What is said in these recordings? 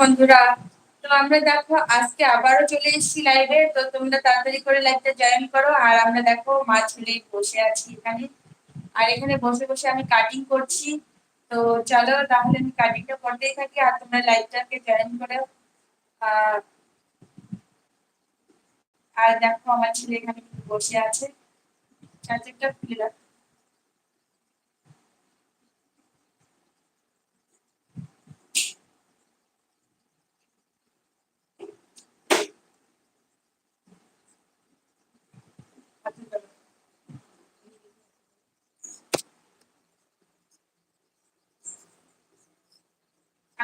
বন্ধুরা। তো আমরা দেখো, আজকে আবারও চলে এসেছি লাইভে তো তোমরা তাড়াতাড়ি করে লাইভটা জয়েন করো। আর আমরা দেখো, মা ছেলে বসে আছি এখানে। আর এখানে বসে বসে আমি কাটিং করছি। তো চলো, তাহলে আমি কাটিংটা করতেই থাকি। আর তোমরা লাইভটাকে জয়েন করো আর দেখো, আমার ছেলে এখানে বসে আছে। চার্জারটা খুলে রাখো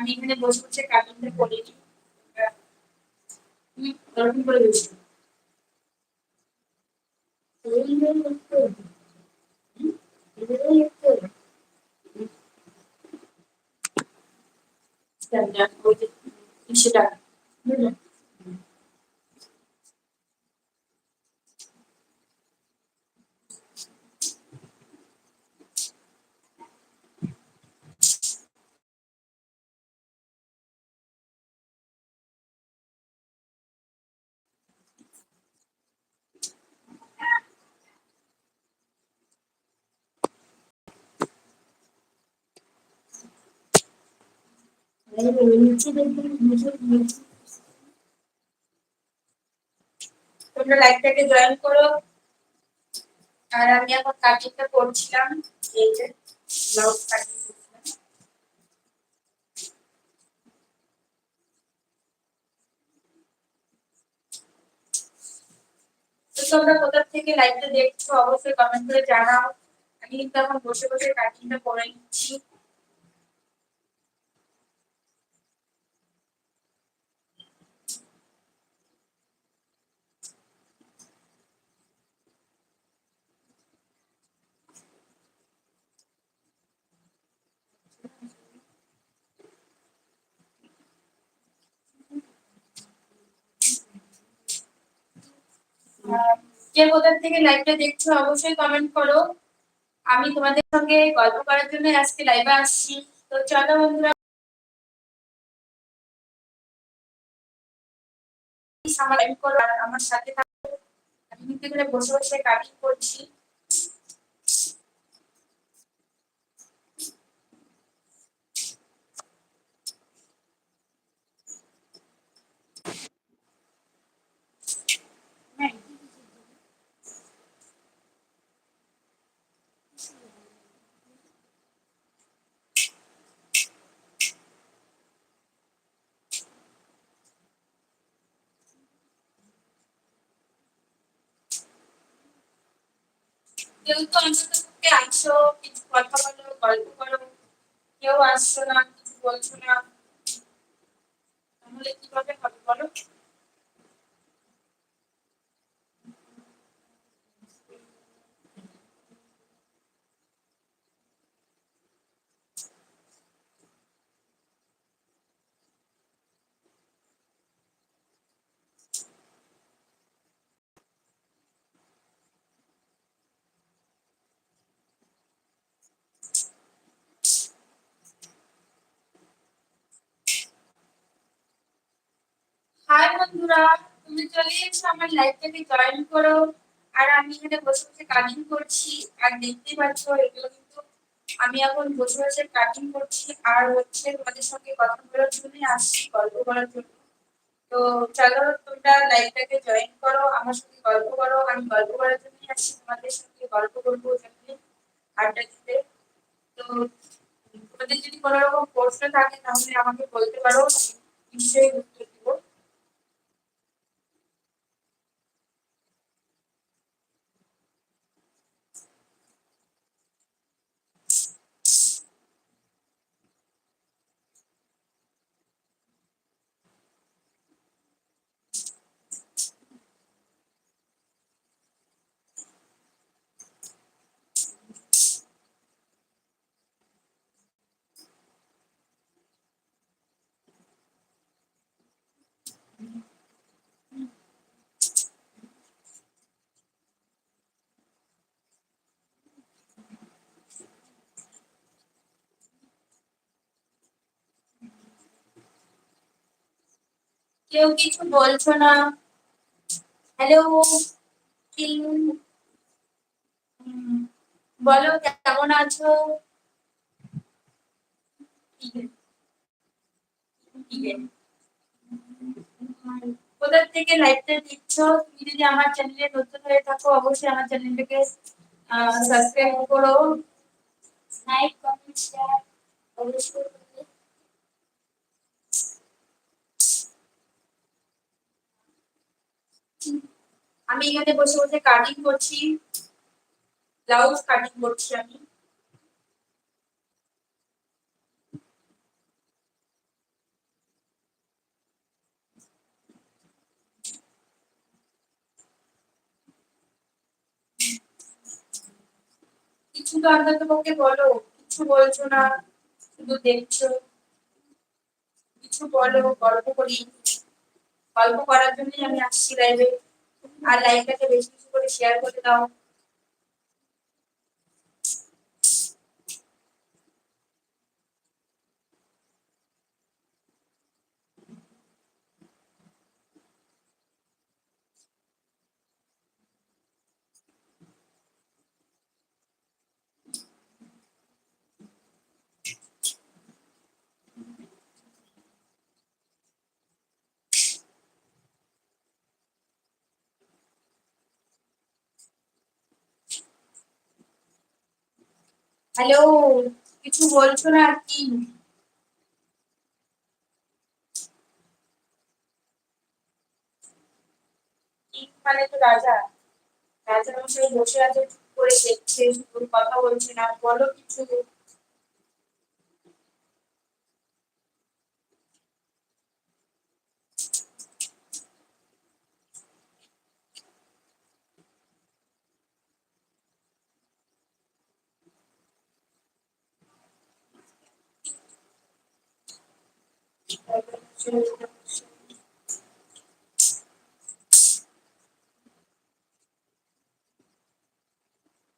আমি এখানে বসে বসে কার্টুনটা করে করে দিচ্ছি সেটা তোমরা লাইভটাকে জয়েন করো। আর আমি এখন কাটিংটা করছিলাম, এই যে ব্লাউজ কাটিং তোমরা কোথা থেকে লাইভটা দেখছ, অবশ্যই কমেন্ট করে জানাও। আমি কিন্তু এখন বসে বসে কাটিংটা করে নিচ্ছি। কে কোথা থেকে লাইভটা দেখছ, অবশ্যই কমেন্ট করো। আমি তোমাদের সঙ্গে গল্প করার জন্য আজকে লাইভে আসছি। তো চলো বন্ধুরা, আমার করো সাথে থাকো। আমি কিন্তু বসে বসে কাটিং করছি। কেউ তো অন্তত আসো, কিছু কথা বলো, গল্প করো। কেউ আসছো না, কিছু বলছো না। তাহলে কীভাবে হবে বলো? বন্ধুরা, তুমি চলে এসো আমার লাইভটাকে জয়েন করো। আর আমি এখানে বসে বসে কাটিং করছি, আর দেখতেই পাচ্ছ, এগুলো কিন্তু আমি এখন বসে বসে কাটিং করছি, আর হচ্ছে তোমাদের সঙ্গে কথা বলার জন্য আসছি, গল্প করার জন্য। তো চলো তোমরা লাইভটাকে জয়েন করো, আমার সঙ্গে গল্প করো, আমি গল্প করার জন্য আসছি, তোমাদের সঙ্গে গল্প করব জন্য আড্ডা দিতে। তো তোমাদের যদি কোনো রকম প্রশ্ন থাকে, তাহলে আমাকে বলতে পারো নিশ্চয়ই উত্তর কেউ কিছু বলছো না? হ্যালো বলো কেমন আছো? ঠিক আছে। কোথা থেকে লাইভটা দিচ্ছ তুমি যদি আমার চ্যানেলে নতুন হয়ে থাকো, অবশ্যই আমার চ্যানেলটাকে সাবস্ক্রাইব করো। লাইক কমেন্ট শেয়ার অবশ্যই আমি এখানে বসে বসে কাটিং করছি। ব্লাউজ কাটিং করছি আমি। কিছু তো আমরা তোমাকে বলো, কিছু বলছো না, শুধু দেখছ। কিছু বলো, গল্প করি। গল্প করার জন্যই আমি আসছি লাইভে আর লাইভটাকে বেশি কিছু করে শেয়ার করে দাও। হ্যালো, কিছু বলছো না কি মানে তো রাজা। রাজা মশাই বসে আছে করে দেখছে কথা বলছে না। বলো কিছু।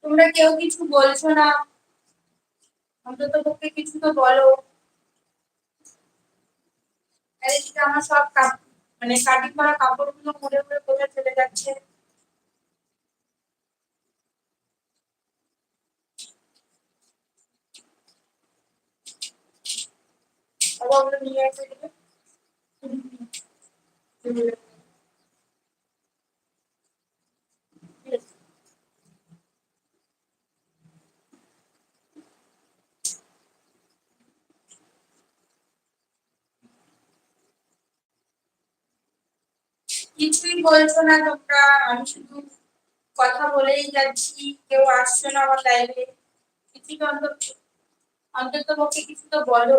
তোমরা কেউ কিছু বলছো না? অন্তত পক্ষে কিছু তো বলো। আমার সব মানে কাটিং করা কাপড়গুলো মুড়ে মুড়ে কোথায় চলে যাচ্ছে? নিয়ে দিবে কিছুই বলছো না তোমরা। আমি শুধু কথা বলেই যাচ্ছি। কেউ আসছো না আমার লাইভে কিছু তো অন্তত অন্তত পক্ষে কিছু তো বলো।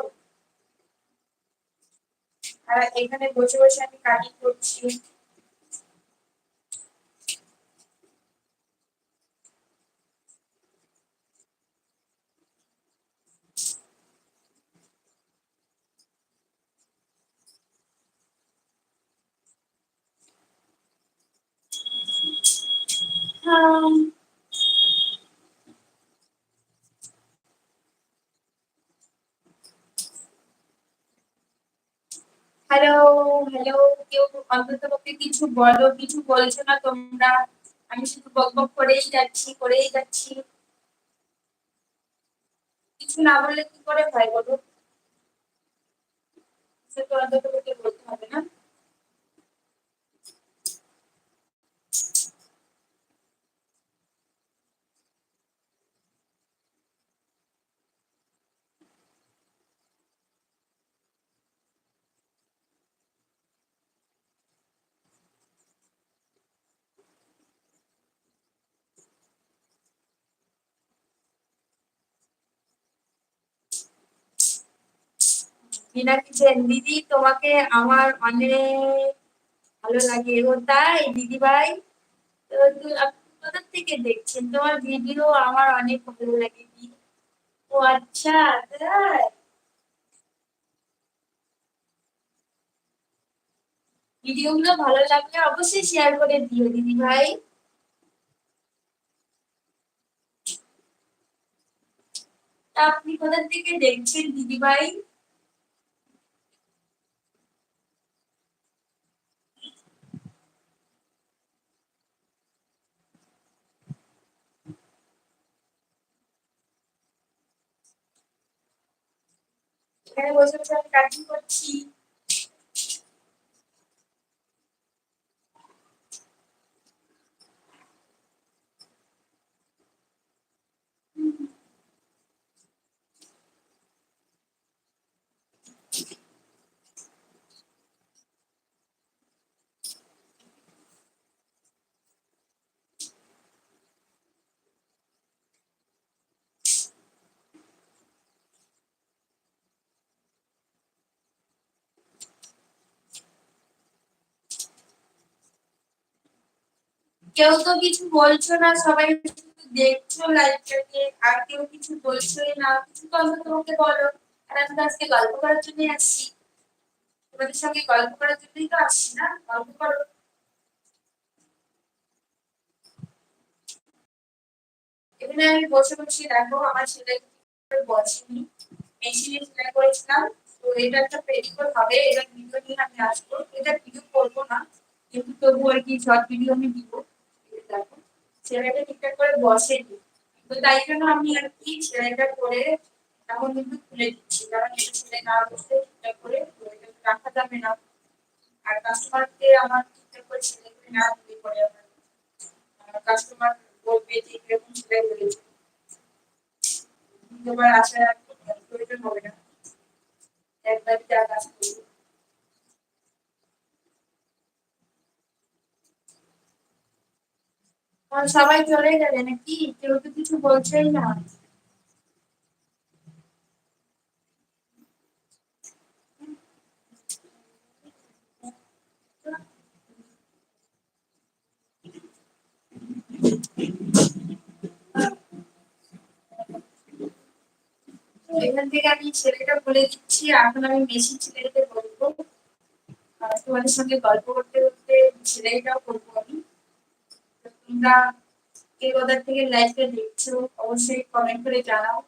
এখানে বসে বসে আমি কাটিং করছি হ্যালো হ্যালো কেউ অন্তত পক্ষে কিছু বলো, কিছু বলছো না তোমরা? আমি শুধু বক বক করেই যাচ্ছি করেই যাচ্ছি। কিছু না বললে কি করে হয় বলো? সে তো অন্তত পক্ষে বলতে হবে না। সেন, দিদি, তোমাকে আমার অনেক ভালো লাগে তাই দিদি ভাই কোথা থেকে দেখছেন তোমার ভিডিও আমার অনেক ভালো লাগে ও আচ্ছা তাই? ভিডিওগুলো ভালো লাগলে অবশ্যই শেয়ার করে দিও দিদি ভাই আপনি কোথা থেকে দেখছেন দিদি ভাই এখানে বসে বসে আমি কাটিং করছি কেউ তো কিছু বলছো না, সবাই দেখছ লাইভটাকে আর কেউ কিছু বলছোই না। কিছু তো তোমাকে বলো, আর আমি আজকে গল্প করার জন্যই আসছি। তোমাদের সঙ্গে গল্প করার জন্যই তো আসছি না, গল্প করো। এখানে আমি বসে বসে দেখো, আমার ছেলে বসেনি। মেশিনে সেলাই করেছিলাম, তো এটা একটা পেটিকোট হবে, এটা ভিডিও নিয়ে আমি আসব। এটা ভিডিও করব না, কিন্তু তবু আর কি শর্ট ভিডিও আমি দিব। ছেলেটা ঠিকঠাক করে বসেনি। তো তাই জন্য আমি আর কি সেলাইটা করে এখন কিন্তু খুলে দিচ্ছি। কারণ এটা সেলাই না বসে ঠিকঠাক করে রাখা যাবে না। আর কাস্টমারকে আমার ঠিকঠাক করে সেলাই করে না দিলে পরে আমার কাস্টমার বলবে যে এরকম সেলাই হয়েছে আসার আর প্রয়োজন হবে না। একবার যা কাজ করব। সবাই চলে গেলে নাকি কেউ তো কিছু বলছেই না। এখান থেকে আমি ছেলেটা বলে দিচ্ছি, এখন আমি মেশিন ছেলেকে বলব। তোমাদের সঙ্গে গল্প করতে করতে ছেলেটাও করব আমি। তোমরা কে কোথা থেকে লাইভটা দেখছ অবশ্যই কমেন্ট করে জানাও।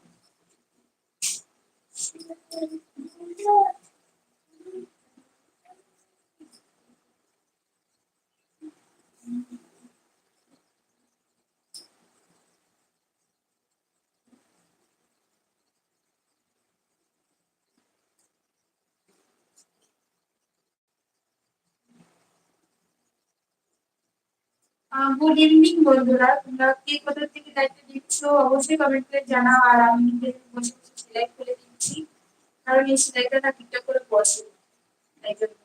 গুড ইভিনিং বন্ধুরা। তোমরা কে কোথা থেকে দায়িত্ব দিচ্ছ অবশ্যই কমেন্ট করে জানাও। আর আমি নিজে বসে বসে সেলাই খুলে দিচ্ছি। কারণ এই সেলাইটা ঠিকঠাক করে বসে তাই জন্য।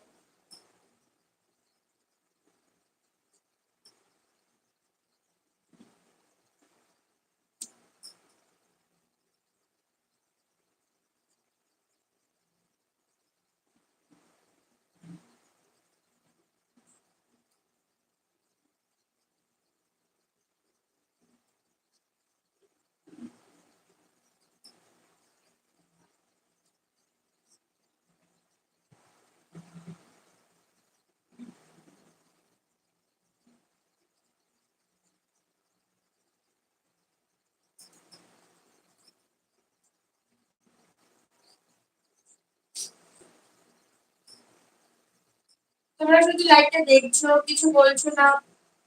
তোমরা শুধু লাইভটা দেখছ, কিছু বলছো না।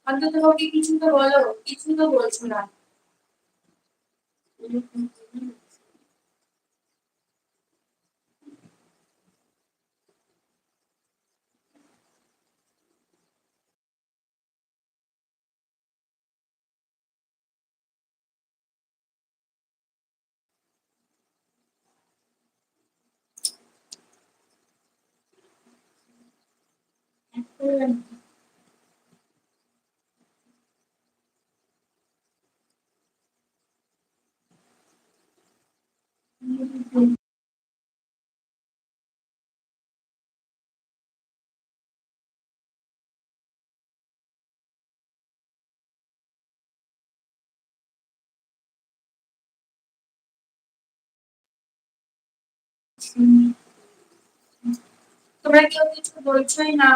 অন্তত কিছু তো বলো, কিছু তো বলছো না। তোমরা কেউ কিছু বলছোই না?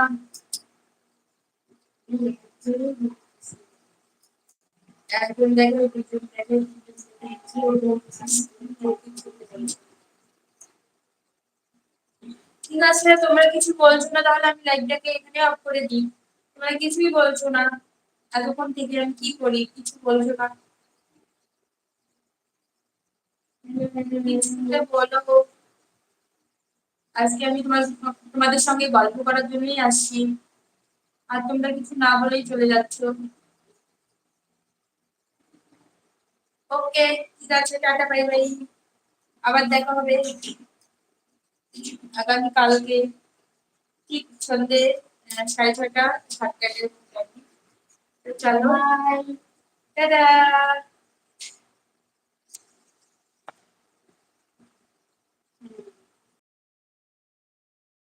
ঠিক আছে, তোমরা কিছু বলছো না, তাহলে আমি লাইভটাকে এখানে অফ করে দিই। তোমরা কিছুই বলছো না। এতক্ষণ থেকে আমি কি করি? কিছু বলছো না? বলো। আজকে আমি তোমার তোমাদের সঙ্গে গল্প করার জন্যই আসছি। আর তোমরা কিছু না বলেই চলে যাচ্ছ। ওকে ঠিক আছে টাটা বাই বাই। আবার দেখা হবে আগামী কালকে ঠিক সন্ধ্যে আহ, সাড়ে ছটা সাতটায় চলো। টাটা।